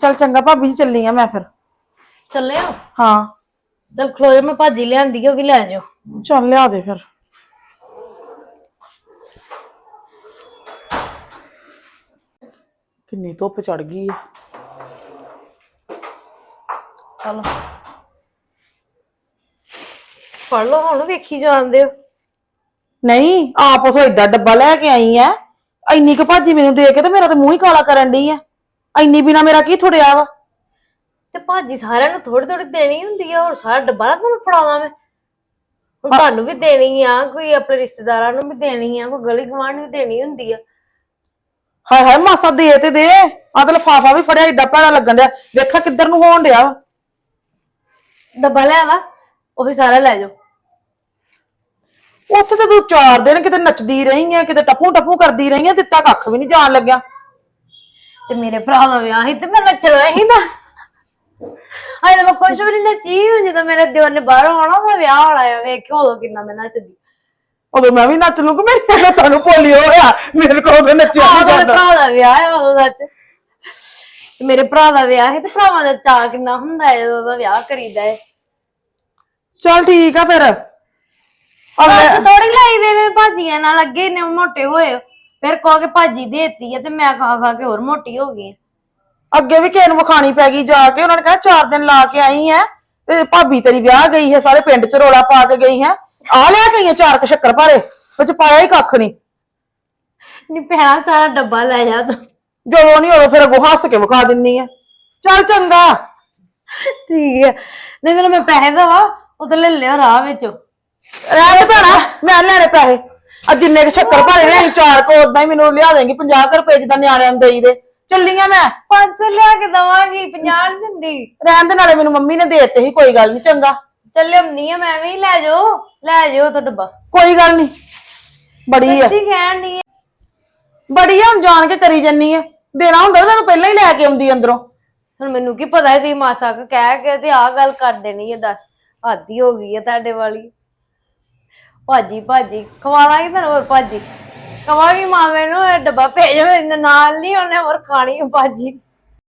ਚੱਲ ਚੰਗਾ ਭਾਬੀ ਜੀ ਚੱਲੀ ਆ ਮੈਂ ਫਿਰ। ਚੱਲੇ ਹੋ ਹਾਂ। ਚਲ ਖਲੋ ਮੈਂ ਭਾਜੀ ਲਿਆਂਦੀ ਆ, ਉਹ ਵੀ ਲੈ ਜਾਓ। ਚੱਲ ਲਿਆ ਦੇ ਫਿਰ। ਕਿੰਨੀ ਧੁੱਪ ਚੜ ਗਈ ਹੈ ਚਲੋ। ਫੜ ਲਓ ਹੁਣ ਵੇਖੀ ਜਾਂਦੇ ਹੋ। ਨਹੀਂ ਆਪ ਉਥੋਂ ਏਡਾ ਡੱਬਾ ਲੈ ਕੇ ਆਈ ਐ। ਇੰਨੀ ਕੁ ਭਾਜੀ ਮੈਨੂੰ ਦੇ ਕੇ ਤੇ ਮੇਰਾ ਤੇ ਮੂੰਹ ਹੀ ਕਾਲਾ ਕਰਨ ਡਈ ਐ। ਇੰਨੀ ਬਿਨਾ ਮੇਰਾ ਕੀ ਥੁੜਿਆ ਵਾ? ਤੇ ਭਾਜੀ ਸਾਰਿਆਂ ਨੂੰ ਥੋੜੀ ਥੋੜੀ ਦੇਣੀ ਹੁੰਦੀ ਆ ਹੋਰ ਸਾਰਾ ਡੱਬਾ ਨਾ ਤੁਹਾਨੂੰ ਫੜਾਵਾਂ ਮੈਂ। ਹੁਣ ਤੁਹਾਨੂੰ ਵੀ ਦੇਣੀ ਆ ਕੋਈ ਆਪਣੇ ਰਿਸ਼ਤੇਦਾਰਾਂ ਨੂੰ ਵੀ ਦੇਣੀ ਆ ਕੋਈ ਗਲੀ ਗਵਾਂਢ ਨੂੰ ਵੀ ਦੇਣੀ ਹੁੰਦੀ ਆ। ਹਾਏ ਹਾਏ ਮਾਸਾ ਦੇ ਤੇ ਦੇ। ਆ ਤੇ ਲਫਾਫਾ ਵੀ ਫੜਿਆ ਏਡਾ ਭੈੜਾ ਲੱਗਣ ਡਿਆ। ਵੇਖਾ ਕਿੱਧਰ ਨੂੰ ਹੋਣ ਡਿਆ ਵਾ। ਡੱਬਾ ਲੈ ਵਾ ਉਹ ਵੀ ਸਾਰਾ ਲੈ ਜਾਓ। ਉੱਥੇ ਤੇ ਤੂੰ ਚਾਰ ਦਿਨ ਕਿਤੇ ਨੱਚਦੀ ਰਹੀ ਐ ਕਿਤੇ ਟੱਪੂ ਟੱਪੂ ਕਰਦੀ ਰਹੀ ਐ ਦਿੱਤਾ ਕੱਖ ਵੀ ਨਹੀਂ ਜਾਣ ਲੱਗਿਆ। ਤੇ ਮੇਰੇ ਭਰਾ ਦਾ ਵਿਆਹ ਸੀ ਤੇ ਮੈਂ ਨੱਚਣਾ ਹੀ ਨਾ। ਹਾਏ ਤਾਂ ਮੈਂ ਕੁਛ ਵੀ ਨਹੀਂ ਨੱਚੀ ਹੁਣ ਜਦੋਂ ਮੇਰੇ ਦਿਓਰ ਨੇ ਬਾਹਰੋਂ ਆਉਣਾ ਉਹਦਾ ਵਿਆਹ ਵਾਲਾ ਆ ਵੇਖਿਓ ਉਦੋਂ ਕਿੰਨਾ ਮੈਂ ਨੱਚਦੀ। ਉਦੋਂ ਮੈਂ ਵੀ ਨੱਚ ਲੂੰ ਕਿ ਮੇਰੇ ਤੁਹਾਨੂੰ ਪੋਲੀਓ ਹੋਇਆ ਮੇਰੇ ਕੋਲ ਉਦੋਂ ਨੱਚਿਆ ਆਹ ਨਹੀਂ ਮੇਰੇ ਜਾਂਦਾ। ਭਰਾ ਦਾ ਵਿਆਹ ਹੈ ਉਦੋਂ ਸੱਚ। ਤੇ ਮੇਰੇ ਭਰਾ ਦਾ ਵਿਆਹ ਹੈ ਤੇ ਭਰਾਵਾਂ ਦਾ ਚਾਅ ਕਿੰਨਾ ਹੁੰਦਾ ਹੈ ਜਦੋਂ ਉਹਦਾ ਵਿਆਹ ਕਰੀਦਾ ਹੈ। ਚੱਲ ਠੀਕ ਆ ਫਿਰ। ਅਗਲੇ ਥੋੜੀ ਲਾਈ ਦੇ ਨੇ ਭਾਜੀਆਂ ਨਾਲ ਅੱਗੇ ਨੇ ਮੋਟੇ ਹੋਏ। ਹੋ। ਫਿਰ ਕਹੋ ਕਿ ਭਾਜੀ ਦੇਤੀ ਹੈ ਤੇ ਮੈਂ ਖਾ ਖਾ ਕੇ ਹੋਰ ਮੋਟੀ ਹੋ ਗਈ। ਹਾਂ। ਅੱਗੇ ਵੀ ਕਿਸੇ ਨੂੰ ਵਿਖਾਣੀ ਪੈ ਗਈ ਜਾ ਕੇ ਉਹਨਾਂ ਨੇ ਕਿਹਾ ਚਾਰ ਦਿਨ ਲਾ ਕੇ ਆਈ ਐ ਤੇ ਭਾਬੀ ਤੇਰੀ ਵਿਆਹ ਗਈ ਹੈ ਸਾਰੇ ਪਿੰਡ ਚ ਰੋਲਾ ਪਾ ਕੇ ਗਈ ਹੈ। ਆ ਲਿਆ ਗਈਆਂ ਚਾਰ ਕ ਸ਼ੱਕਰ ਭਾਰੇ ਵਿੱਚ ਪਾਇਆ ਹੀ ਕੱਖ ਨਹੀਂ। ਨੀ ਭੈਣਾ ਸਾਰਾ ਡੱਬਾ ਲੈ ਜਾ ਤੂੰ। ਜਦੋਂ ਨਹੀਂ ਉਦੋਂ ਫਿਰ ਅੱਗੋਂ ਹੱਸ ਕੇ ਵਿਖਾ ਦਿੰਨੀ ਐ ਚੱਲ ਚੰਗਾ। ਠੀਕ ਹੈ ਨਹੀਂ ਮੈਨੂੰ ਮੈਂ ਪੈਸੇ ਦਵਾ ਉਹ ਤਾਂ ਲੈ ਲਿਓ ਰਾਹ ਵਿੱਚੋਂ। ਰਹਿ ਤੇ ਭੈਣਾ ਮੈਂ ਲੈਣੇ ਪੈਸੇ। ਆ ਜਿੰਨੇ ਕ ਸ਼ੱਕਰ ਭਾਰੇ ਨੇ ਚਾਰ ਕੋ ਉਦਾਂ ਹੀ ਮੈਨੂੰ ਲਿਆ ਦੇਂਗੀ 50 ਰੁਪਏ ਜਿੱਦਾਂ ਨਿਆਣਿਆਂ ਨੂੰ ਦੇਈ ਦੇ ਚੱਲੀਆਂ ਮੈਂ? 500 ਲਿਆ ਕੇ ਦਵਾਂਗੀ 50 ਨੀ ਦਿੰਦੀ। ਰਹਿਣ ਦੇ ਨਾਲੇ ਮੈਨੂੰ ਮੰਮੀ ਨੇ ਦੇ ਦਿੱਤੇ ਸੀ ਕੋਈ ਗੱਲ ਨਹੀਂ ਚੰਗਾ। ਚੱਲੇ ਹੁੰਨੀ ਆ ਮੈਂ ਵੀ ਲੈ ਜਾਓ ਲੈ ਜਾਓ ਤਾਂ ਡੱਬਾ। ਕੋਈ ਗੱਲ ਨਹੀਂ ਬੜੀ ਐ ਸੱਚੀ ਕਹਿਣ ਨਹੀਂ ਬੜੀ ਆ ਹੁਣ ਜਾਣ ਕੇ ਕਰੀ ਜੰਨੀ ਐ ਦੇਣਾ ਹੁੰਦਾ ਤਾਂ ਮੈਨੂੰ ਪਹਿਲਾਂ ਹੀ ਲੈ ਕੇ ਆਉਂਦੀ ਅੰਦਰੋਂ। ਹੁਣ ਮੈਨੂੰ ਕੀ ਪਤਾ ਹੈ ਤੁਸੀਂ ਮਾਸਾ ਕੁ ਕਹਿ ਕੇ ਤੇ ਆਹ ਗੱਲ ਕਰ ਦੇਣੀ ਹੈ ਦੱਸ। ਆਦੀ ਹੋ ਗਈ ਹੈ ਤੁਹਾਡੇ ਵਾਲੀ। ਭਾਜੀ ਭਾਜੀ, ਖਵਾਵਾਂਗੀ ਤੁਹਾਨੂੰ ਹੋਰ ਭਾਜੀ। ਕਵਾਂਗੀ ਮਾਮੇ ਨੂੰ ਇਹ ਡੱਬਾ ਭੇਜੋ, ਮੇਰੇ ਨਾਲ ਨਹੀਂ ਉਹਨੇ ਹੋਰ ਖਾਣੀ ਭਾਜੀ।